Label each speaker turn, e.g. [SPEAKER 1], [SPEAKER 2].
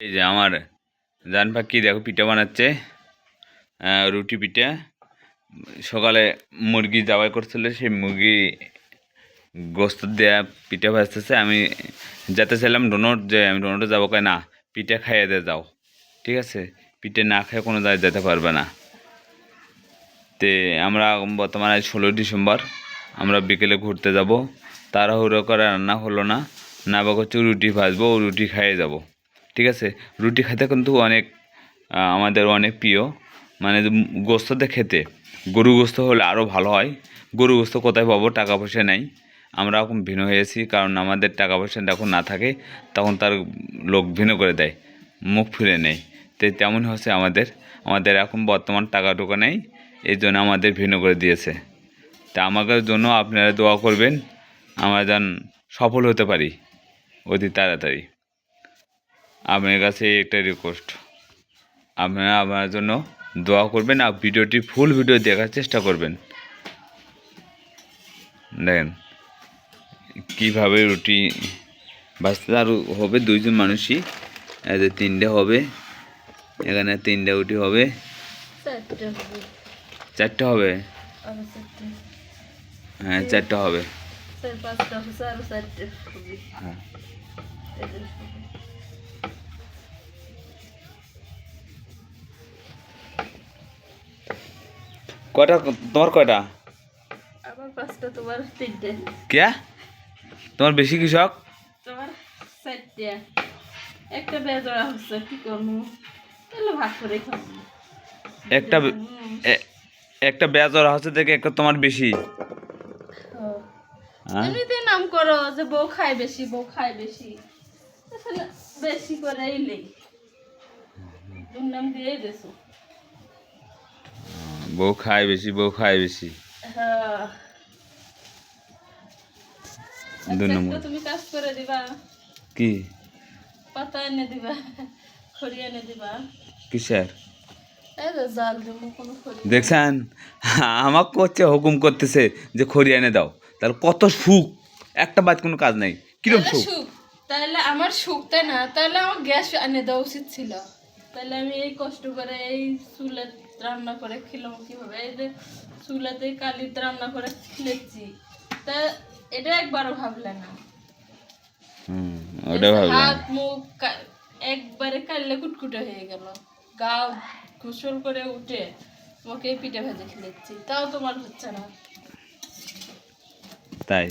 [SPEAKER 1] এই যে আমার জান পাখি দেখো, পিঠা বানাচ্ছে রুটি পিঠা। সকালে মুরগি জবাই করছিল, সেই মুরগি গোস্ত দেয়া পিঠা ভাজতেছে। আমি যেতে চাইলাম ডোনট যে আমি ডোনটে যাব, কয় না, পিঠা খাইয়ে দিয়ে যাও। ঠিক আছে? পিঠে না খেয়ে কোনো জায়গায় যেতে পারবে না। তে আমরা বর্তমানে ষোলোই ডিসেম্বর, আমরা বিকেলে ঘুরতে যাব। তাড়াহুড়ো করে রান্না হলো না। না বা রুটি ভাজবো রুটি খাইয়ে যাব। ঠিক আছে? রুটি খেতে কিন্তু অনেক আমাদের অনেক প্রিয়। মানে গোস্ততে খেতে, গরু গোস্ত হলে আরও ভালো হয়। গরু গোস্ত কোথায় পাবো? টাকা পয়সা নেই। আমরা এখন ভিন্ন হয়েছি কারণ আমাদের টাকা পয়সা যখন না থাকে, তখন তার লোক ভিন্ন করে দেয়, মুখ ফিরে নেয়। তো তেমন হচ্ছে আমাদের। আমাদের এখন বর্তমান টাকা টুকা নেই, এই জন্য আমাদের ভিন্ন করে দিয়েছে। তা আমাদের জন্য আপনারা দোয়া করবেন, আমরা যেন সফল হতে পারি, অতি তাড়াতাড়ি। আপনার কাছে একটা রিকোয়েস্ট আপনারা আমার জন্য দোয়া করবেন আর ভিডিওটি ফুল ভিডিও দেখার চেষ্টা করবেন। দেখেন কীভাবে রুটি বাঁচতে আর হবে দুইজন মানুষই এতে তিনটে হবে এখানে তিনটে রুটি হবে।
[SPEAKER 2] চারটে হবে।
[SPEAKER 1] হ্যাঁ চারটে হবে। হ্যাঁ। কয়টা? তোমার কয়টা?
[SPEAKER 2] আবার পাঁচটা তোমার তিনটে।
[SPEAKER 1] কে তোমার বেশি কৃষক
[SPEAKER 2] তোমার চারটে। একটা বেজরা হচ্ছে কি করব? তাহলে ভাগ করে খাব।
[SPEAKER 1] একটা একটা বেজর হচ্ছে দেখে একটা তোমার বেশি।
[SPEAKER 2] হ্যাঁ।
[SPEAKER 1] হ্যাঁ?
[SPEAKER 2] এমনিতে নাম করো যে বউ খায় বেশি বউ খায় বেশি। বেশি করে এলেই নাম দিয়ে দেছো।
[SPEAKER 1] বউ খায় বেশি বউ খায় বেশি।
[SPEAKER 2] আচ্ছা,
[SPEAKER 1] নম্বর।
[SPEAKER 2] তুমি কাজ করে দিবা।
[SPEAKER 1] কি?
[SPEAKER 2] পাতা এনে দিবা খড়ি এনে দিবা।
[SPEAKER 1] কিসের? দেখছেন? আমাকে করছে হুকুম করতেছে যে খড়ি এনে দাও। তাহলে কত সুখ? একটা বাদ কোনো কাজ নাই।
[SPEAKER 2] কীরকম
[SPEAKER 1] সুখ?
[SPEAKER 2] তাহলে আমার সুখ তাই না? তাহলে আমার গ্যাস এনে দেওয়া উচিত ছিল। তাহলে আমি এই কষ্ট করে এই চুলে রান্না করে খেলাম কীভাবে? এই যে চুলাতে কালিতে রান্না করে খেলেছি। তা এটা একবারও ভাবলে না। হাত মুখ একবারে কাললে কুটকুটে হয়ে গেল। গা গোসল করে উঠে তোমাকে পিঠে ভেজে খেলেছি। তাও তোমার হচ্ছে না।
[SPEAKER 1] তাই?